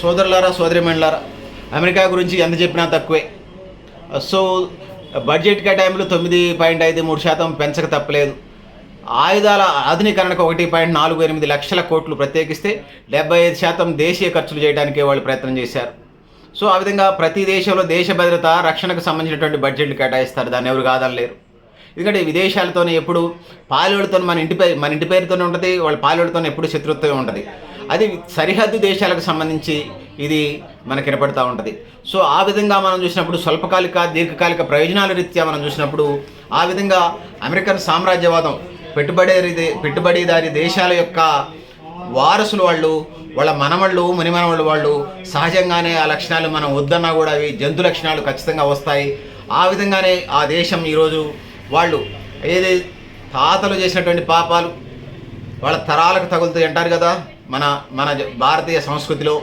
సోదరులారా సోదరిమణులారా అమెరికా గురించి ఎంత చెప్పినా తక్కువే. సో బడ్జెట్ కేటాయింపులు తొమ్మిది పాయింట్ ఐదు మూడు శాతం పెంచక తప్పలేదు. ఆయుధాల ఆధునీకరణకు ఒకటి పాయింట్ నాలుగు ఎనిమిది లక్షల కోట్లు ప్రత్యేకిస్తే డెబ్బై ఐదు శాతం దేశీయ ఖర్చులు చేయడానికే వాళ్ళు ప్రయత్నం చేశారు. సో ఆ విధంగా ప్రతి దేశంలో దేశ భద్రత రక్షణకు సంబంధించినటువంటి బడ్జెట్లు కేటాయిస్తారు. దాన్ని ఎవరు కాదనలేరు. ఎందుకంటే విదేశాలతోనే ఎప్పుడు పాలోళ్ళతో మన ఇంటి పేరు మన ఇంటి పేరుతోనే ఉంటుంది వాళ్ళ పాలోళ్ళతో ఎప్పుడు శత్రుత్వం ఉంటుంది. అది సరిహద్దు దేశాలకు సంబంధించి ఇది మనకి వినపడుతూ ఉంటుంది. సో ఆ విధంగా మనం చూసినప్పుడు స్వల్పకాలిక దీర్ఘకాలిక ప్రయోజనాల రీత్యా మనం చూసినప్పుడు ఆ విధంగా అమెరికన్ సామ్రాజ్యవాదం పెట్టుబడి పెట్టుబడిదారి దేశాల యొక్క వారసులు వాళ్ళు వాళ్ళ మనవళ్ళు మునిమనవాళ్ళు వాళ్ళు సహజంగానే ఆ లక్షణాలు మనం వద్దన్నా కూడా అవి జంతు లక్షణాలు ఖచ్చితంగా వస్తాయి. ఆ విధంగానే ఆ దేశం ఈరోజు వాళ్ళు ఏది తాతలు చేసినటువంటి పాపాలు వాళ్ళ తరాలకు తగులుతాయి అంటారు కదా. మన మన భారతీయ సంస్కృతిలో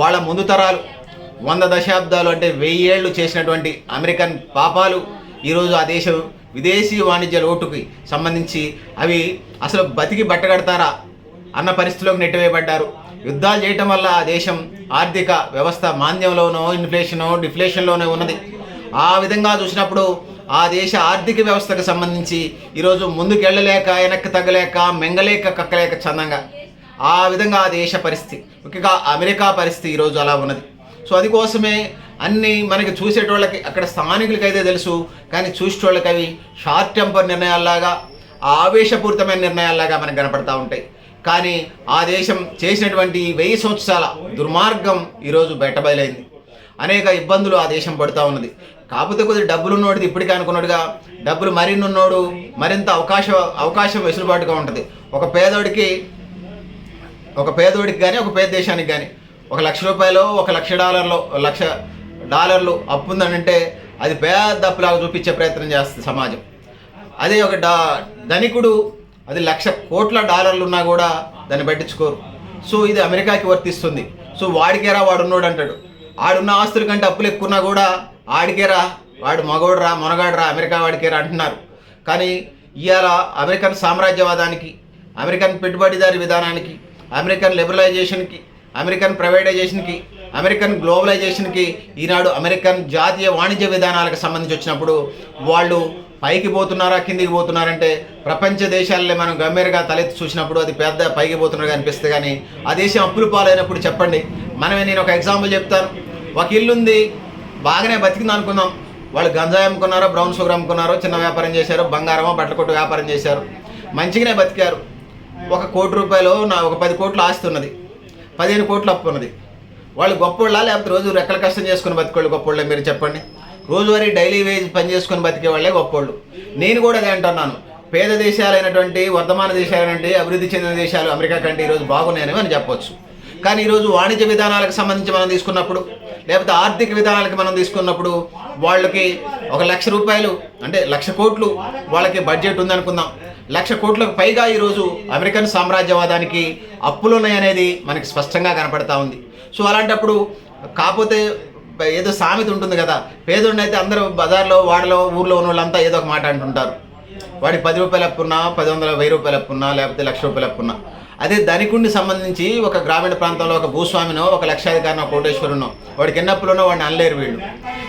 వాళ్ళ ముందు తరాలు వంద దశాబ్దాలు అంటే వెయ్యి ఏళ్ళు చేసినటువంటి అమెరికన్ పాపాలు ఈరోజు ఆ దేశం విదేశీ వాణిజ్య లోటుకి సంబంధించి అవి అసలు బతికి బట్టగడతారా అన్న పరిస్థితిలోకి నెట్టివేయబడ్డారు. యుద్ధాలు చేయటం వల్ల ఆ దేశం ఆర్థిక వ్యవస్థ మాంద్యంలోనో ఇన్ఫ్లేషనో డిఫ్లేషన్లోనే ఉన్నది. ఆ విధంగా చూసినప్పుడు ఆ దేశ ఆర్థిక వ్యవస్థకు సంబంధించి ఈరోజు ముందుకెళ్ళలేక వెనక్కి తగ్గలేక మెంగలేక కక్కలేక చందంగా ఆ విధంగా ఆ దేశ పరిస్థితి ముఖ్యంగా అమెరికా పరిస్థితి ఈరోజు అలా ఉన్నది. సో అది కోసమే అన్ని మనకి చూసేటోళ్ళకి అక్కడ స్థానికులకి అయితే తెలుసు కానీ చూసేటోళ్ళకి అవి షార్ట్ టెంపర్ నిర్ణయాల్లాగా ఆవేశపూరితమైన నిర్ణయాల్లాగా మనకు కనపడతా ఉంటాయి. కానీ ఆ దేశం చేసినటువంటి వెయ్యి సంవత్సరాల దుర్మార్గం ఈరోజు బయటబయలైంది. అనేక ఇబ్బందులు ఆ దేశం పడుతూ ఉన్నది. కాకపోతే కొద్దిగా డబ్బులు ఉన్నోడిది ఇప్పటికే అనుకున్నాడుగా డబ్బులు మరిన్ని ఉన్నోడు మరింత అవకాశ అవకాశం వెసులుబాటుగా ఉంటుంది. ఒక పేదోడికి ఒక పేదోడికి కానీ ఒక పేద దేశానికి కానీ ఒక లక్ష రూపాయలు ఒక లక్ష డాలర్లు లక్ష డాలర్లు అప్పు ఉందనంటే అది పేద అప్పులాగా చూపించే ప్రయత్నం చేస్తుంది సమాజం. అదే ఒక డా ధనికుడు అది లక్ష కోట్ల డాలర్లు ఉన్నా కూడా దాన్ని పట్టించుకోరు. సో ఇది అమెరికాకి వర్తిస్తుంది. సో వాడికేరా వాడు ఉన్నాడు అంటాడు ఆడున్న ఆస్తుల కంటే అప్పులు ఎక్కువన్నా కూడా ఆడికేరా వాడు మగోడురా మొనగాడురా అమెరికా వాడికేరా అంటున్నారు. కానీ ఇవాళ అమెరికన్ సామ్రాజ్యవాదానికి అమెరికన్ పెట్టుబడిదారి విధానానికి అమెరికన్ లిబరలైజేషన్కి అమెరికన్ ప్రైవేటైజేషన్కి అమెరికన్ గ్లోబలైజేషన్కి ఈనాడు అమెరికన్ జాతీయ వాణిజ్య విధానాలకు సంబంధించి వచ్చినప్పుడు వాళ్ళు పైకి పోతున్నారా కిందికి పోతున్నారంటే ప్రపంచ దేశాలనే మనం గంభీరంగా తలెత్తి చూసినప్పుడు అది పెద్ద పైకి పోతున్నట్టుగా అనిపిస్తుంది. కానీ ఆ దేశం అప్పులు పాలైనప్పుడు చెప్పండి. మనమే నేను ఒక ఎగ్జాంపుల్ చెప్తాను. ఒక ఇల్లు ఉంది బాగానే బతికింది అనుకుందాం. వాళ్ళు గంజాయి అమ్ముకున్నారో బ్రౌన్ షుగర్ అమ్ముకున్నారో చిన్న వ్యాపారం చేశారు బంగారమో బట్టల కొట్టు వ్యాపారం చేశారు. మంచిగానే బతికారు. ఒక కోటి రూపాయలు నా ఒక పది కోట్లు ఆస్తి ఉన్నది. పదిహేను కోట్లు అప్పు ఉన్నది. వాళ్ళు గొప్పోళ్ళ లేకపోతే రోజు రెక్కల కష్టం చేసుకుని బతికోళ్ళు గొప్పోళ్ళే మీరు చెప్పండి. రోజువారీ డైలీ వేజ్ పని చేసుకుని బతికే వాళ్ళే గొప్పోళ్ళు. నేను కూడా అదే అంటున్నాను. పేద దేశాలైనటువంటి వర్ధమాన దేశాలైనటువంటి అభివృద్ధి చెందిన దేశాలు అమెరికా కంటే ఈరోజు బాగున్నాయని మనం చెప్పొచ్చు. కానీ ఈరోజు వాణిజ్య విధానాలకు సంబంధించి మనం తీసుకున్నప్పుడు లేకపోతే ఆర్థిక విధానాలకి మనం తీసుకున్నప్పుడు వాళ్ళకి ఒక లక్ష రూపాయలు అంటే లక్ష కోట్లు వాళ్ళకి బడ్జెట్ ఉందనుకుందాం. లక్ష కోట్లకు పైగా ఈరోజు అమెరికన్ సామ్రాజ్యవాదానికి అప్పులున్నాయనేది మనకి స్పష్టంగా కనపడతా ఉంది. సో అలాంటప్పుడు కాకపోతే ఏదో సామెత ఉంటుంది కదా పేదోడినైతే అందరూ బజార్లో వాడలో ఊర్లో ఉన్న వాళ్ళంతా ఏదో ఒక మాట అంటుంటారు. వాడికి పది రూపాయలు అప్పున్నా పది వందల వెయ్యి రూపాయలు అప్పున్నా లేకపోతే లక్ష రూపాయలు అప్పున్నా. అదే ధనికుడిని సంబంధించి ఒక గ్రామీణ ప్రాంతంలో ఒక భూస్వామినో ఒక లక్షాధికారినో కోటేశ్వరునో వాడికి ఎన్నప్పులోనో వాడిని అనలేరు వీళ్ళు.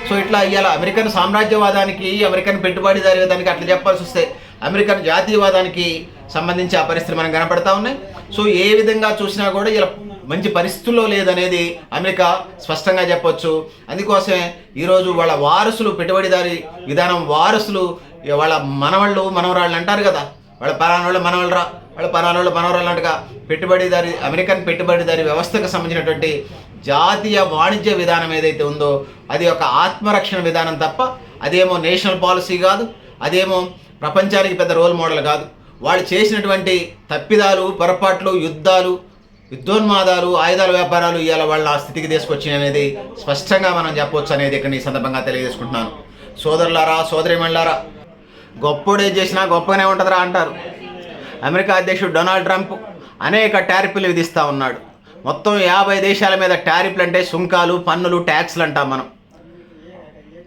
సో ఇట్లా ఇవాళ అమెరికన్ సామ్రాజ్యవాదానికి అమెరికన్ పెట్టుబడిదారి దానికి అట్లా చెప్పాల్సి వస్తే అమెరికన్ జాతీయవాదానికి సంబంధించి ఆ పరిస్థితి మనం కనపడతా ఉన్నాయి. సో ఏ విధంగా చూసినా కూడా ఇలా మంచి పరిస్థితుల్లో లేదనేది అమెరికా స్పష్టంగా చెప్పొచ్చు. అందుకోసమే ఈరోజు వాళ్ళ వారసులు పెట్టుబడిదారి విధానం వారసులు వాళ్ళ మనవాళ్ళు మనవరాళ్ళు అంటారు కదా. వాళ్ళ పరానోళ్ళ మనవాళ్ళరా వాళ్ళ పరానోళ్ళ మనవరాళ్ళు అంటగా పెట్టుబడిదారి అమెరికన్ పెట్టుబడిదారి వ్యవస్థకు సంబంధించినటువంటి జాతీయ వాణిజ్య విధానం ఏదైతే ఉందో అది ఒక ఆత్మరక్షణ విధానం తప్ప అదేమో నేషనల్ పాలసీ కాదు అదేమో ప్రపంచానికి పెద్ద రోల్ మోడల్ కాదు. వాళ్ళు చేసినటువంటి తప్పిదాలు పొరపాట్లు యుద్ధాలు యుద్ధోన్మాదాలు ఆయుధాల వ్యాపారాలు ఇవాళ వాళ్ళ ఆ స్థితికి తీసుకొచ్చినాయి అనేది స్పష్టంగా మనం చెప్పవచ్చు అనేది ఇక్కడ ఈ సందర్భంగా తెలియజేసుకుంటున్నాను. సోదరులారా సోదరిమణులారా గొప్పోడే చేసినా గొప్పగానే ఉంటుందిరా అంటారు. అమెరికా అధ్యక్షుడు డొనాల్డ్ ట్రంప్ అనేక టారిఫ్లు విధిస్తూ ఉన్నాడు. మొత్తం యాభై దేశాల మీద టారిఫ్లు అంటే సుంకాలు పన్నులు ట్యాక్స్లు అంటాం మనం.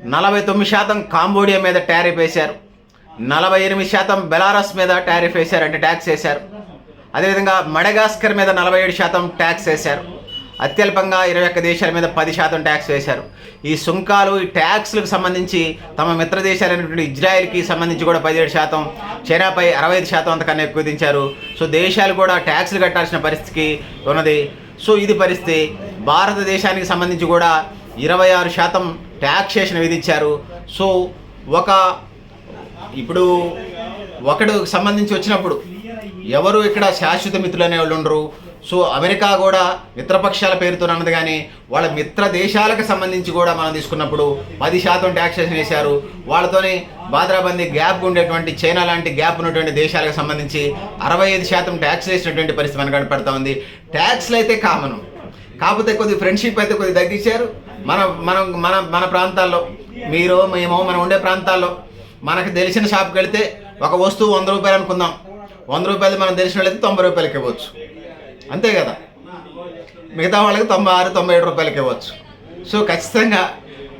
నలభై తొమ్మిది శాతం కాంబోడియా మీద టారిఫ్ వేశారు. నలభై ఎనిమిది శాతం బెలారస్ మీద టారిఫ్ వేశారు అంటే ట్యాక్స్ వేశారు. అదేవిధంగా మడగాస్కర్ మీద నలభై ఏడు శాతం ట్యాక్స్ వేశారు. అత్యల్పంగా ఇరవై ఒక్క దేశాల మీద పది శాతం ట్యాక్స్ వేశారు. ఈ సుంకాలు ఈ ట్యాక్స్లకు సంబంధించి తమ మిత్ర దేశాలైనటువంటి ఇజ్రాయెల్కి సంబంధించి కూడా పదిహేడు శాతం చైనాపై అరవై ఐదు శాతం అంతకన్నా ఎక్కువ విధించారు. సో దేశాలు కూడా ట్యాక్స్లు కట్టాల్సిన పరిస్థితికి ఉన్నది. సో ఇది పరిస్థితి. భారతదేశానికి సంబంధించి కూడా ఇరవై ఆరు శాతం ట్యాక్సేషన్ విధించారు. సో ఒక ఇప్పుడు ఒకడు సంబంధించి వచ్చినప్పుడు ఎవరు ఇక్కడ శాశ్వత మిత్రులు అనేవాళ్ళు ఉండరు. సో అమెరికా కూడా మిత్రపక్షాల పేరుతో అన్నది కానీ వాళ్ళ మిత్ర దేశాలకు సంబంధించి కూడా మనం తీసుకున్నప్పుడు పది శాతం ట్యాక్సేషన్ వేశారు. వాళ్ళతోనే బాద్రాబందీ గ్యాప్ ఉండేటువంటి చైనా లాంటి గ్యాప్ ఉన్నటువంటి దేశాలకు సంబంధించి అరవై ఐదు శాతం ట్యాక్స్ వేసినటువంటి పరిస్థితి మనకు కనపడతా ఉంది. ట్యాక్స్లు అయితే కామను కాకపోతే కొద్ది ఫ్రెండ్షిప్ అయితే కొద్ది తగ్గించారు. మన మనం మన మన ప్రాంతాల్లో మీరు మేము మనం ఉండే ప్రాంతాల్లో. మనకు తెలిసిన షాప్కి వెళితే ఒక వస్తువు వంద రూపాయలు అనుకుందాం. వంద రూపాయలు మనం తెలిసిన వాళ్ళైతే తొంభై రూపాయలకి ఇవ్వచ్చు. అంతే కదా? మిగతా వాళ్ళకి తొంభై ఆరు తొంభై ఏడు రూపాయలకి ఇవ్వచ్చు. సో ఖచ్చితంగా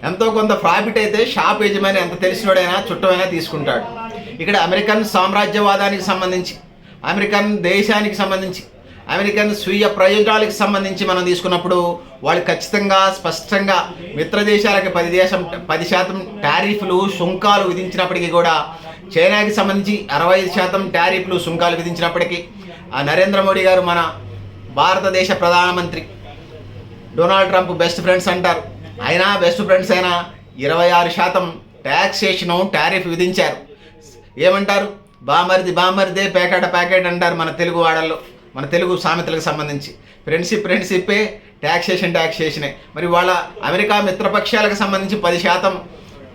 ఎంతో కొంత ప్రాఫిట్ అయితే షాప్ యజమాని ఎంత తెలిసినోడైనా చుట్టమైనా తీసుకుంటాడు. ఇక్కడ అమెరికన్ సామ్రాజ్యవాదానికి సంబంధించి అమెరికన్ దేశానికి సంబంధించి అమెరికన్ స్వీయ ప్రయోజనాలకు సంబంధించి మనం తీసుకున్నప్పుడు వాళ్ళు ఖచ్చితంగా స్పష్టంగా మిత్ర దేశాలకు పది దేశం పది శాతం టారిఫ్లు సుంకాలు విధించినప్పటికీ కూడా చైనాకి సంబంధించి అరవై ఐదు శాతం టారిఫ్లు సుంకాలు విధించినప్పటికీ ఆ నరేంద్ర మోడీ గారు మన భారతదేశ ప్రధానమంత్రి డొనాల్డ్ ట్రంప్ బెస్ట్ ఫ్రెండ్స్ అంటారు. అయినా బెస్ట్ ఫ్రెండ్స్ అయినా ఇరవై ఆరు శాతం ట్యాక్సేషను టారిఫ్ విధించారు. ఏమంటారు? బామరిది బామరిదే ప్యాకెట్ ప్యాకెట్ అంటారు మన తెలుగు వాడల్లో. మన తెలుగు సామెతలకు సంబంధించి. ఫ్రెండ్షిప్ ఫ్రెండ్షిప్పే ట్యాక్సేషన్ ట్యాక్సేషనే మరి వాళ్ళ అమెరికా మిత్రపక్షాలకు సంబంధించి పది శాతం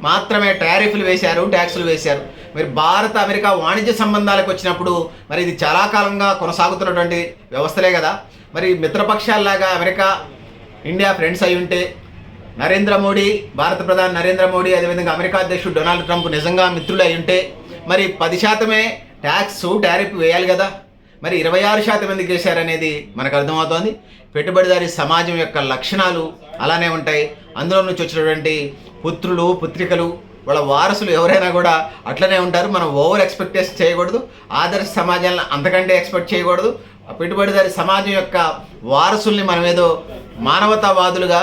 మాత్రమే టారిఫ్లు వేశారు ట్యాక్సులు వేశారు. మరి భారత అమెరికా వాణిజ్య సంబంధాలకు వచ్చినప్పుడు మరి ఇది చాలా కాలంగా కొనసాగుతున్నటువంటి వ్యవస్థలే కదా. మరి మిత్రపక్షాల్లాగా అమెరికా ఇండియా ఫ్రెండ్స్ అయి ఉంటే నరేంద్ర మోడీ భారత ప్రధాని నరేంద్ర మోడీ అదేవిధంగా అమెరికా అధ్యక్షుడు డొనాల్డ్ ట్రంప్ నిజంగా మిత్రులు అయి ఉంటే మరి పది శాతమే ట్యాక్స్ టారిఫ్ వేయాలి కదా. మరి ఇరవై ఆరు శాతం ఎందుకు చేశారనేది మనకు అర్థమవుతోంది. పెట్టుబడిదారి సమాజం యొక్క లక్షణాలు అలానే ఉంటాయి. అందులో నుంచి వచ్చినటువంటి పుత్రులు పుత్రికలు వాళ్ళ వారసులు ఎవరైనా కూడా అట్లనే ఉంటారు. మనం ఓవర్ ఎక్స్పెక్టేషన్ చేయకూడదు. ఆదర్శ సమాజాలను అంతకంటే ఎక్స్పెక్ట్ చేయకూడదు. ఆ పెట్టుబడిదారి సమాజం యొక్క వారసుల్ని మనం ఏదో మానవతావాదులుగా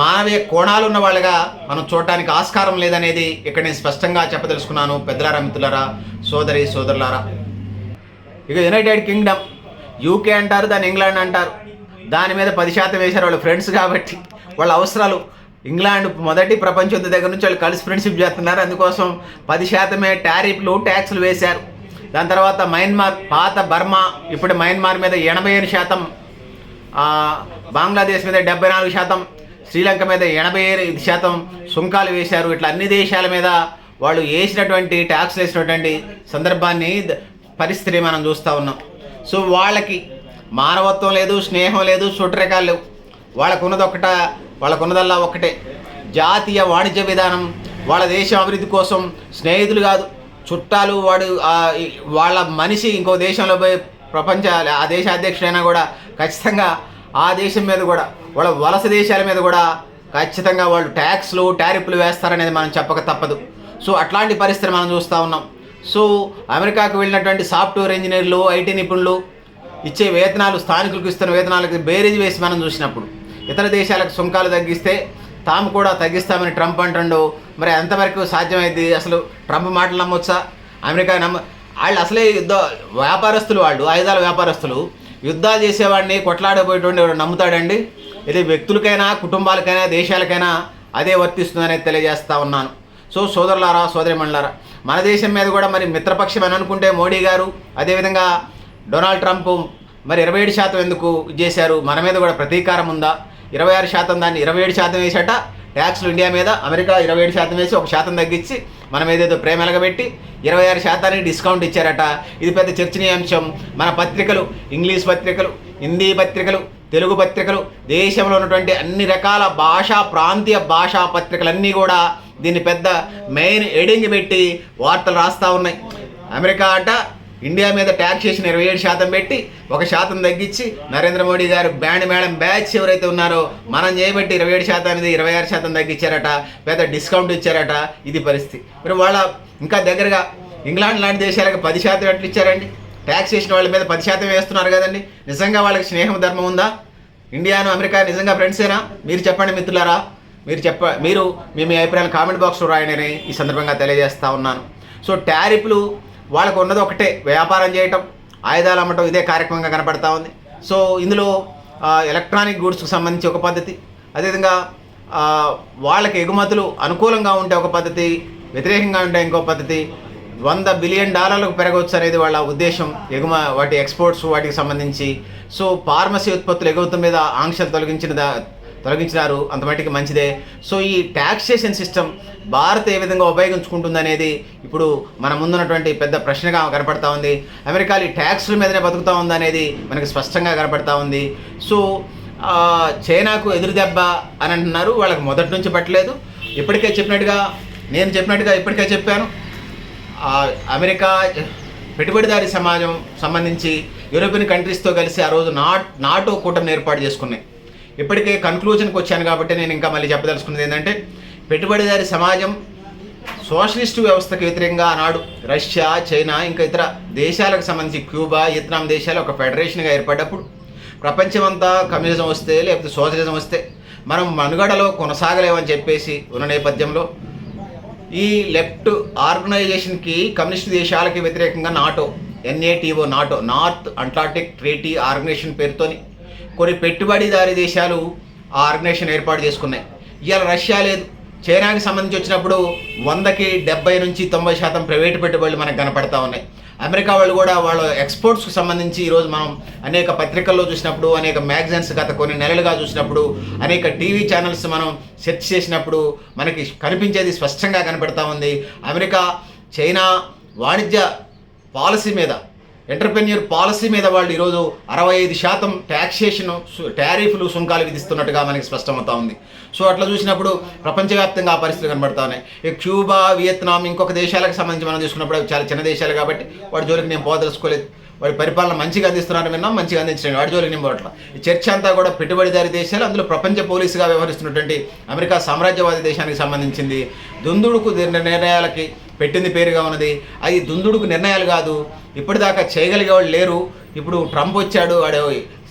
మానవీయ కోణాలు ఉన్న వాళ్ళగా మనం చూడటానికి ఆస్కారం లేదనేది ఇక్కడ నేను స్పష్టంగా చెప్పదలుచుకున్నాను. పెద్దలారా మిత్రులారా సోదరి సోదరులారా ఇక యునైటెడ్ కింగ్డమ్ యూకే అంటారు దాన్ని ఇంగ్లాండ్ అంటారు. దాని మీద పది శాతం వేశారు వాళ్ళు ఫ్రెండ్స్ కాబట్టి వాళ్ళ అవసరాలు. ఇంగ్లాండ్ మొదటి ప్రపంచ యుద్ధ దగ్గర నుంచి వాళ్ళు కలిసి ఫ్రెండ్షిప్ చేస్తున్నారు. అందుకోసం పది శాతమే టారిఫ్లు ట్యాక్స్లు వేశారు. దాని తర్వాత మయన్మార్ పాత బర్మా ఇప్పుడు మయన్మార్ మీద ఎనభై ఏడు శాతం బంగ్లాదేశ్ మీద డెబ్బై నాలుగు శాతం శ్రీలంక మీద ఎనభై ఐదు శాతం సుంకాలు వేశారు. ఇట్లా అన్ని దేశాల మీద వాళ్ళు వేసినటువంటి ట్యాక్స్ వేసినటువంటి సందర్భాన్ని పరిస్థితిని మనం చూస్తూ ఉన్నాం. సో వాళ్ళకి మానవత్వం లేదు స్నేహం లేదు సుట్రకాలు లేవు. వాళ్ళకు ఉన్నది ఒకట వాళ్ళకు ఉన్నదల్లా ఒకటే జాతీయ వాణిజ్య విధానం వాళ్ళ దేశం అభివృద్ధి కోసం స్నేహితులు కాదు చుట్టాలు వాడు వాళ్ళ మనిషి ఇంకో దేశంలో పోయి ప్రపంచ ఆ దేశ అధ్యక్షుడైనా కూడా ఖచ్చితంగా ఆ దేశం మీద కూడా వాళ్ళ వలస దేశాల మీద కూడా ఖచ్చితంగా వాళ్ళు ట్యాక్స్లు టారిఫ్లు వేస్తారనేది మనం చెప్పక తప్పదు. సో అట్లాంటి పరిస్థితి మనం చూస్తూ ఉన్నాం. సో అమెరికాకు వెళ్ళినటువంటి సాఫ్ట్వేర్ ఇంజనీర్లు ఐటీ నిపుణులు ఇచ్చే వేతనాలు స్థానికులకు ఇస్తున్న వేతనాలకు బేరేజ్ వేసి మనం చూసినప్పుడు ఇతర దేశాలకు సుంకాలు తగ్గిస్తే తాము కూడా తగ్గిస్తామని ట్రంప్ అంటుండు. మరి ఎంతవరకు సాధ్యమైంది? అసలు ట్రంప్ మాటలు నమ్మొచ్చా? అమెరికా నమ్మ వాళ్ళు అసలే యుద్ధ వ్యాపారస్తులు వాళ్ళు ఆయుధాల వ్యాపారస్తులు. యుద్ధాలు చేసేవాడిని కొట్లాడబోయేటువంటి వాడు నమ్ముతాడండి? ఇది వ్యక్తులకైనా కుటుంబాలకైనా దేశాలకైనా అదే వర్తిస్తుందనేది తెలియజేస్తా ఉన్నాను. సో సోదరులారా సోదరిమణులారా మన దేశం మీద కూడా మరి మిత్రపక్షం అని అనుకుంటే మోడీ గారు అదేవిధంగా డొనాల్డ్ ట్రంప్ మరి ఇరవై ఏడు శాతం ఎందుకు చేశారు? మన మీద కూడా ప్రతీకారం ఉందా? ఇరవై ఆరు శాతం దాన్ని ఇరవై ఏడు శాతం వేసాట ట్యాక్స్లు ఇండియా మీద అమెరికా ఇరవై ఏడు శాతం వేసి ఒక శాతం తగ్గించి మన మీద ఏదో ప్రేమ ఎలగబెట్టి ఇరవై ఆరు శాతానికి డిస్కౌంట్ ఇచ్చారట. ఇది పెద్ద చర్చనీయాంశం. మన పత్రికలు ఇంగ్లీష్ పత్రికలు హిందీ పత్రికలు తెలుగు పత్రికలు దేశంలో ఉన్నటువంటి అన్ని రకాల భాషా ప్రాంతీయ భాషా పత్రికలన్నీ కూడా దీన్ని పెద్ద మెయిన్ ఎడింగ్ పెట్టి వార్తలు రాస్తూ ఉన్నాయి. అమెరికా అట ఇండియా మీద ట్యాక్సేషన్ ఇరవై ఏడు శాతం పెట్టి ఒక శాతం తగ్గించి నరేంద్ర మోడీ గారు బ్యాండ్ మేడం బ్యాచ్ ఎవరైతే ఉన్నారో మనం చేయబట్టి ఇరవై ఏడు శాతానికి ఇరవై ఆరు శాతం తగ్గించారట పెద్ద డిస్కౌంట్ ఇచ్చారట ఇది పరిస్థితి. మరి వాళ్ళ ఇంకా దగ్గరగా ఇంగ్లాండ్ లాంటి దేశాలకు పది శాతం ఎట్లు ఇచ్చారండి. ట్యాక్స్ చేసిన వాళ్ళ మీద పది శాతం వేస్తున్నారు కదండి. నిజంగా వాళ్ళకి స్నేహం ధర్మం ఉందా? ఇండియాను అమెరికా నిజంగా ఫ్రెండ్సేనా మీరు చెప్పండి మిత్రులారా. మీరు చెప్ప మీరు మీ మీ అభిప్రాయాలు కామెంట్ బాక్స్లో రాయనని ఈ సందర్భంగా తెలియజేస్తా ఉన్నాను. సో టారిఫ్లు వాళ్ళకు ఉన్నది ఒకటే వ్యాపారం చేయటం ఆయుధాలు అమ్మటం ఇదే కార్యక్రమంగా కనపడతా ఉంది. సో ఇందులో ఎలక్ట్రానిక్ గూడ్స్కి సంబంధించి ఒక పద్ధతి అదేవిధంగా వాళ్ళకి ఎగుమతులు అనుకూలంగా ఉంటే ఒక పద్ధతి వ్యతిరేకంగా ఉంటే ఇంకో పద్ధతి వంద బిలియన్ డాలర్లకు పెరగవచ్చు అనేది వాళ్ళ ఉద్దేశం ఎగుమ వాటి ఎక్స్పోర్ట్స్ వాటికి సంబంధించి. సో ఫార్మసీ ఉత్పత్తులు ఎగుమతుల మీద ఆంక్షలు తొలగించిన తొలగించినారు అంతమట్టికి మంచిదే. సో ఈ ట్యాక్సేషన్ సిస్టమ్ భారత్ ఏ విధంగా ఉపయోగించుకుంటుందనేది ఇప్పుడు మన ముందున్నటువంటి పెద్ద ప్రశ్నగా కనపడతా ఉంది. అమెరికా ఈ ట్యాక్స్ల మీదనే బతుకుతా ఉందనేది మనకి స్పష్టంగా కనపడతా ఉంది. సో చైనాకు ఎదురు దెబ్బ అని అంటున్నారు. వాళ్ళకి మొదటి నుంచి పట్టలేదు. ఇప్పటికే చెప్పినట్టుగా నేను చెప్పినట్టుగా ఇప్పటికే చెప్పాను. అమెరికా పెట్టుబడిదారీ సమాజం సంబంధించి యూరోపియన్ కంట్రీస్తో కలిసి ఆ రోజు నాట్ నాటో కూటమిని ఏర్పాటు చేసుకున్నాయి. ఇప్పటికే కన్క్లూజన్కి వచ్చాను కాబట్టి నేను ఇంకా మళ్ళీ చెప్పదలుచుకున్నది ఏంటంటే పెట్టుబడిదారి సమాజం సోషలిస్టు వ్యవస్థకు వ్యతిరేకంగా ఆనాడు రష్యా చైనా ఇంకా ఇతర దేశాలకు సంబంధించి క్యూబా వియత్నాం దేశాలు ఒక ఫెడరేషన్గా ఏర్పడ్డప్పుడు ప్రపంచమంతా కమ్యూనిజం వస్తే లేకపోతే సోషలిజం వస్తే మనం మనుగడలో కొనసాగలేమని చెప్పేసి ఉన్న నేపథ్యంలో ఈ లెఫ్ట్ ఆర్గనైజేషన్కి కమ్యూనిస్ట్ దేశాలకి వ్యతిరేకంగా NATO N A T O NATO North Atlantic Treaty Organisation పేరుతోని కొన్ని పెట్టుబడిదారీ దేశాలు ఆ ఆర్గనైజేషన్ ఏర్పాటు చేసుకున్నాయి. ఇవాళ రష్యా లేదు. చైనాకి సంబంధించి వచ్చినప్పుడు వందకి డెబ్బై నుంచి తొంభై శాతం ప్రైవేటు పెట్టుబడులు మనకు కనపడతా ఉన్నాయి. అమెరికా వాళ్ళు కూడా వాళ్ళ ఎక్స్పోర్ట్స్కి సంబంధించి ఈరోజు మనం అనేక పత్రికల్లో చూసినప్పుడు అనేక మ్యాగజైన్స్ గత కొన్ని నెలలుగా చూసినప్పుడు అనేక టీవీ ఛానల్స్ మనం సెర్చ్ చేసినప్పుడు మనకి కనిపించేది స్పష్టంగా కనపడతా ఉంది. అమెరికా చైనా వాణిజ్య పాలసీ మీద ఎంటర్ప్రెన్యూర్ పాలసీ మీద వాళ్ళు ఈరోజు అరవై ఐదు శాతం ట్యాక్సేషన్ టారిఫ్లు సుంకాలు విధిస్తున్నట్టుగా మనకి స్పష్టమవుతా ఉంది. సో అట్లా చూసినప్పుడు ప్రపంచవ్యాప్తంగా ఆ పరిస్థితులు కనబడతా ఉన్నాయి ఈ క్యూబా వియత్నాం ఇంకొక దేశాలకు సంబంధించి మనం చూసుకున్నప్పుడు అవి చాలా చిన్న దేశాలు కాబట్టి వాడి జోలికి నేను పోదలుచుకోలేదు. వాడి పరిపాలన మంచిగా అందిస్తున్నారని విన్నాం మంచిగా అందించడం వాడి జోలికి నేను ఈ చర్చ అంతా కూడా పెట్టుబడిదారి దేశాలు అందులో ప్రపంచ పోలీసుగా వ్యవహరిస్తున్నటువంటి అమెరికా సామ్రాజ్యవాది దేశానికి సంబంధించింది. దుందుడుకు నిర్ణయాలకి పెట్టింది పేరుగా ఉన్నది. అది దుందుడుకు నిర్ణయాలు కాదు ఇప్పటిదాకా చేయగలిగే వాళ్ళు లేరు. ఇప్పుడు ట్రంప్ వచ్చాడు వాడు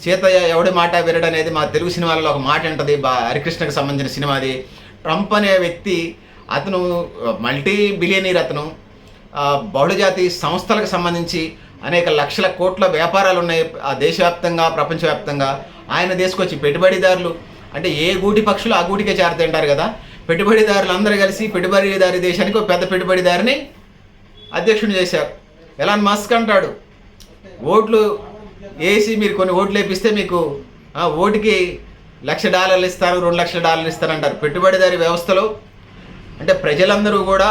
సీతయ్య ఎవడి మాట వినడు అనేది మా తెలుగు సినిమాలలో ఒక మాట ఉంటుంది బా హరికృష్ణకు సంబంధించిన సినిమా అది. ట్రంప్ అనే వ్యక్తి అతను మల్టీ బిలియనీర్ అతను బహుళజాతి సంస్థలకు సంబంధించి అనేక లక్షల కోట్ల వ్యాపారాలు ఉన్నాయి ఆ దేశవ్యాప్తంగా ప్రపంచవ్యాప్తంగా. ఆయన తీసుకొచ్చి పెట్టుబడిదారులు అంటే ఏ గూటి పక్షులు ఆ గూటికే చేరుతుంటారు కదా. పెట్టుబడిదారులు అందరూ కలిసి పెట్టుబడిదారి దేశానికి ఒక పెద్ద పెట్టుబడిదారిని అధ్యక్షుడు చేశారు. ఎలాన్ మస్క్ అంటాడు ఓట్లు వేసి మీరు కొన్ని ఓట్లు వేపిస్తే మీకు ఓటుకి లక్ష డాలర్లు ఇస్తారు రెండు లక్షల డాలర్లు ఇస్తారంటారు పెట్టుబడిదారి వ్యవస్థలో అంటే ప్రజలందరూ కూడా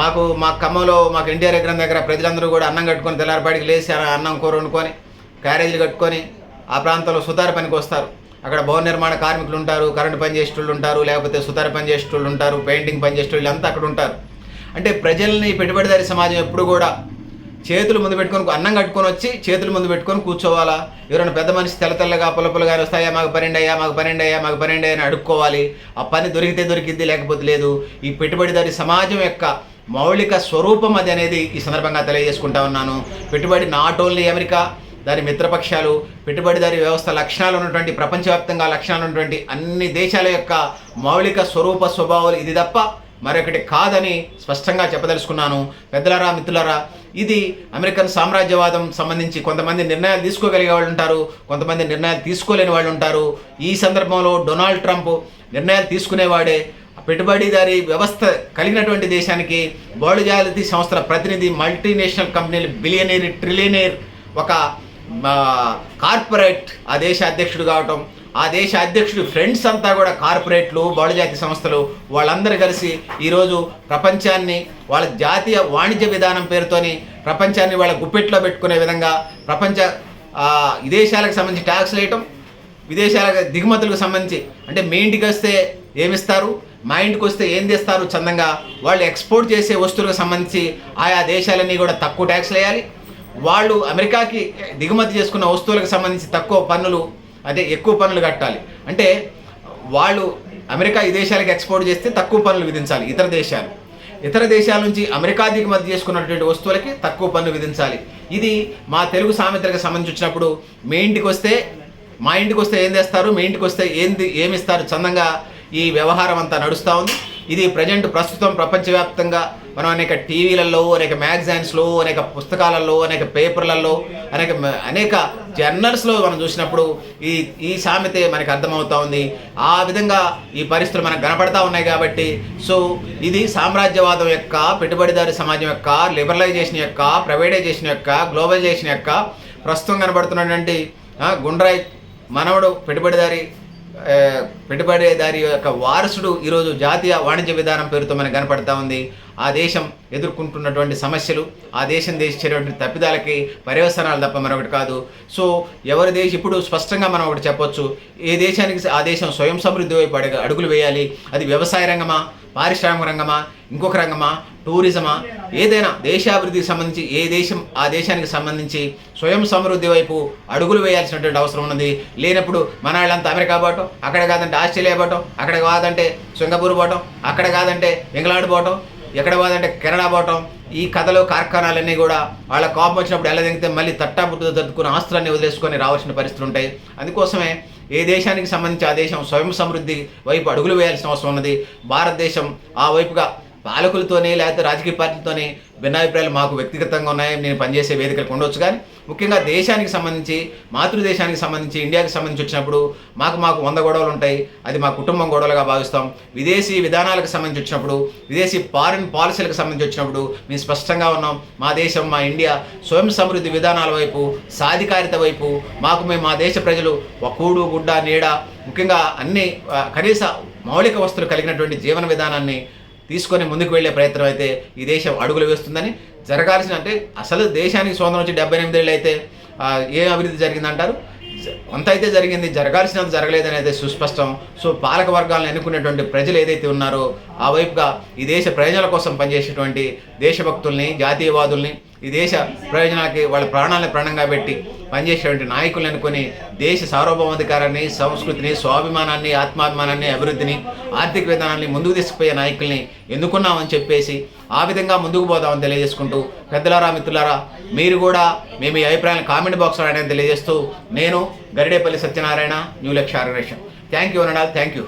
మాకు మా ఖమ్మంలో మాకు ఎన్టీఆర్ దగ్గర దగ్గర ప్రజలందరూ కూడా అన్నం కట్టుకొని తెల్లారిపాటికి లేచి అన్నం కూర వండుకొని క్యారేజీలు కట్టుకొని ఆ ప్రాంతంలో సుతార పనికి వస్తారు. అక్కడ భవన నిర్మాణ కార్మికులు ఉంటారు కరెంటు పని చేసేటోళ్ళు ఉంటారు లేకపోతే సుతార పని చేసేటోళ్ళు ఉంటారు పెయింటింగ్ పని చేసేటోళ్ళు అంతా అక్కడ ఉంటారు. అంటే ప్రజల్ని పెట్టుబడిదారి సమాజం ఎప్పుడు కూడా చేతులు ముందు పెట్టుకొని అన్నం కట్టుకొని వచ్చి చేతులు ముందు పెట్టుకొని కూర్చోవాలా? ఎవరైనా పెద్ద మనిషి తెల్ల తెల్లగా వస్తాయా మాకు పన్నెండు అయ్యా మాకు పన్నెండు అయ్యా మాకు పన్నెండు అయ్యా అని అడుక్కోవాలి. ఆ పని దొరికితే దొరికిద్ది లేకపోతే లేదు. ఈ పెట్టుబడిదారి సమాజం యొక్క మౌలిక స్వరూపం అది అనేది ఈ సందర్భంగా తెలియజేసుకుంటా ఉన్నాను. పెట్టుబడి నాట్ ఓన్లీ అమెరికా దాని మిత్రపక్షాలు పెట్టుబడిదారి వ్యవస్థ లక్షణాలు ఉన్నటువంటి ప్రపంచవ్యాప్తంగా లక్షణాలు ఉన్నటువంటి అన్ని దేశాల యొక్క మౌలిక స్వరూప స్వభావాలు ఇది తప్ప మరొకటి కాదని స్పష్టంగా చెప్పదలుచుకున్నాను. పెద్దలారా మిత్రులారా ఇది అమెరికన్ సామ్రాజ్యవాదం సంబంధించి కొంతమంది నిర్ణయాలు తీసుకోగలిగే వాళ్ళు ఉంటారు కొంతమంది నిర్ణయాలు తీసుకోలేని వాళ్ళు ఉంటారు. ఈ సందర్భంలో డొనాల్డ్ ట్రంప్ నిర్ణయాలు తీసుకునేవాడే. పెట్టుబడిదారీ వ్యవస్థ కలిగినటువంటి దేశానికి బహుళజాతి సంస్థల ప్రతినిధి మల్టీనేషనల్ కంపెనీలు బిలియనీర్ ట్రిలియనీర్ ఒక కార్పొరేట్ ఆ దేశ అధ్యక్షుడు కావటం ఆ దేశ అధ్యక్షుడి ఫ్రెండ్స్ అంతా కూడా కార్పొరేట్లు బహుళజాతి సంస్థలు వాళ్ళందరూ కలిసి ఈరోజు ప్రపంచాన్ని వాళ్ళ జాతీయ వాణిజ్య విధానం పేరుతోని ప్రపంచాన్ని వాళ్ళ గుప్పెట్లో పెట్టుకునే విధంగా ప్రపంచ విదేశాలకు సంబంధించి ట్యాక్స్ వేయటం విదేశాలకు దిగుమతులకు సంబంధించి అంటే మీ ఇంటికి వస్తే ఏమిస్తారు మా ఇంటికి వస్తే ఏం తెస్తారు చందంగా వాళ్ళు ఎక్స్పోర్ట్ చేసే వస్తువులకు సంబంధించి ఆయా దేశాలన్నీ కూడా తక్కువ ట్యాక్స్లు వేయాలి. వాళ్ళు అమెరికాకి దిగుమతి చేసుకున్న వస్తువులకు సంబంధించి తక్కువ పన్నులు అదే ఎక్కువ పన్నులు కట్టాలి. అంటే వాళ్ళు అమెరికా ఈ దేశాలకు ఎక్స్పోర్ట్ చేస్తే తక్కువ పన్నులు విధించాలి ఇతర దేశాలు. ఇతర దేశాల నుంచి అమెరికా దిగుమతి చేసుకున్నటువంటి వస్తువులకి తక్కువ పన్ను విధించాలి. ఇది మా తెలుగు సామెతలకు సంబంధించి వచ్చినప్పుడు మీ ఇంటికి వస్తే మా ఇంటికి వస్తే ఏం తెస్తారు మీ ఇంటికి వస్తే ఏంది ఏమిస్తారు చందంగా ఈ వ్యవహారం అంతా నడుస్తూ ఉంది. ఇది ప్రజెంట్ ప్రస్తుతం ప్రపంచవ్యాప్తంగా మనం అనేక టీవీలలో అనేక మ్యాగజైన్స్లో అనేక పుస్తకాలలో అనేక పేపర్లలో అనేక అనేక జర్నల్స్లో మనం చూసినప్పుడు ఈ ఈ సామెతే మనకు అర్థమవుతా ఉంది. ఆ విధంగా ఈ పరిస్థితులు మనకు కనపడతా ఉన్నాయి కాబట్టి సో ఇది సామ్రాజ్యవాదం యొక్క పెట్టుబడిదారు సమాజం యొక్క లిబరలైజేషన్ యొక్క ప్రైవేటైజేషన్ యొక్క గ్లోబలైజేషన్ యొక్క ప్రస్తుతం కనబడుతున్నటువంటి గుండ్రాయ్ గుండ్రాయి మనవడు పెట్టుబడిదారి పెట్టుబడిదారి యొక్క వారసుడు ఈరోజు జాతీయ వాణిజ్య విధానం పేరుతో మనకు కనపడతా ఉంది. ఆ దేశం ఎదుర్కొంటున్నటువంటి సమస్యలు ఆ దేశం దేశించేటువంటి తప్పిదాలకి పర్యవసనాలు తప్ప మరొకటి కాదు. సో ఎవరి దేశం ఇప్పుడు స్పష్టంగా మనం ఒకటి చెప్పొచ్చు. ఏ దేశానికి ఆ దేశం స్వయం సమృద్ధి వైపు అడుగు అడుగులు వేయాలి. అది వ్యవసాయ రంగమా? పారిశ్రామిక రంగమా ఇంకొక రంగమా టూరిజమా ఏదైనా దేశాభివృద్ధికి సంబంధించి ఏ దేశం ఆ దేశానికి సంబంధించి స్వయం సమృద్ధి వైపు అడుగులు వేయాల్సినటువంటి అవసరం ఉన్నది. లేనప్పుడు మన వాళ్ళంతా అమెరికా పోవటం అక్కడ కాదంటే ఆస్ట్రేలియా పోవటం అక్కడ కాదంటే సింగపూర్ పోవటం అక్కడ కాదంటే ఇంగ్లాండ్ పోవటం ఎక్కడ పోదంటే కెనడా పోవటం ఈ కథలు కార్ఖానాలన్నీ కూడా వాళ్ళ కోపం వచ్చినప్పుడు ఎలా దిగితే మళ్ళీ తట్టాబుట్టుతో తట్టుకుని ఆస్తులన్నీ వదిలేసుకొని రావాల్సిన పరిస్థితులు ఉంటాయి. అందుకోసమే ఏ దేశానికి సంబంధించి ఆ దేశం స్వయం సమృద్ధి వైపు అడుగులు వేయాల్సిన అవసరం ఉన్నది. భారతదేశం ఆ వైపుగా పాలకులతోనే లేకపోతే రాజకీయ పార్టీలతోనే భిన్నాభిప్రాయాలు మాకు వ్యక్తిగతంగా ఉన్నాయి నేను పనిచేసే వేదికలకు ఉండొచ్చు. కానీ ముఖ్యంగా దేశానికి సంబంధించి మాతృదేశానికి సంబంధించి ఇండియాకి సంబంధించి వచ్చినప్పుడు మాకు మాకు వంద గొడవలు ఉంటాయి. అది మా కుటుంబం గొడవలుగా భావిస్తాం. విదేశీ విధానాలకు సంబంధించి వచ్చినప్పుడు విదేశీ ఫారిన్ పాలసీలకు సంబంధించి వచ్చినప్పుడు మేము స్పష్టంగా ఉన్నాం. మా దేశం మా ఇండియా స్వయం సమృద్ధి విధానాల వైపు సాధికారిత వైపు మాకు మేము మా దేశ ప్రజలు కూడు గుడ్డ నీడ ముఖ్యంగా అన్ని కనీస మౌలిక వస్తువులు కలిగినటువంటి జీవన విధానాన్ని తీసుకొని ముందుకు వెళ్ళే ప్రయత్నం అయితే ఈ దేశం అడుగులు వేస్తుందని జరగాల్సిన అంటే అసలు దేశానికి స్వాతంత్రం వచ్చి డెబ్బై ఎనిమిది ఏళ్ళు అయితే ఏ అభివృద్ధి జరిగిందంటారు? జ- కొంత అయితే జరిగింది జరగాల్సినంత జరగలేదని అయితే సుస్పష్టం. సో పాలక వర్గాలను ఎన్నుకునేటువంటి ప్రజలు ఏదైతే ఉన్నారో ఆ వైపుగా ఈ దేశ ప్రయోజనాల కోసం పనిచేసేటువంటి దేశభక్తుల్ని జాతీయవాదుల్ని ఈ దేశ ప్రయోజనాలకి వాళ్ళ ప్రాణాలను ప్రాణంగా పెట్టి పనిచేసేటువంటి నాయకులను అనుకుని దేశ సార్వభౌమాధికారాన్ని సంస్కృతిని స్వాభిమానాన్ని ఆత్మాభిమానాన్ని అభివృద్ధిని ఆర్థిక విధానాన్ని ముందుకు తీసుకుపోయే నాయకుల్ని ఎన్నుకున్నామని చెప్పేసి ఆ విధంగా ముందుకు పోదామని తెలియజేసుకుంటూ పెద్దలారా మిత్రులారా మీరు కూడా మేము ఈ అభిప్రాయాలను కామెంట్ బాక్స్లో రాయడానికి తెలియజేస్తూ నేను Garidepalli Satyanarayana new Lakshya organisation. Thank you అనండి థ్యాంక్ యూ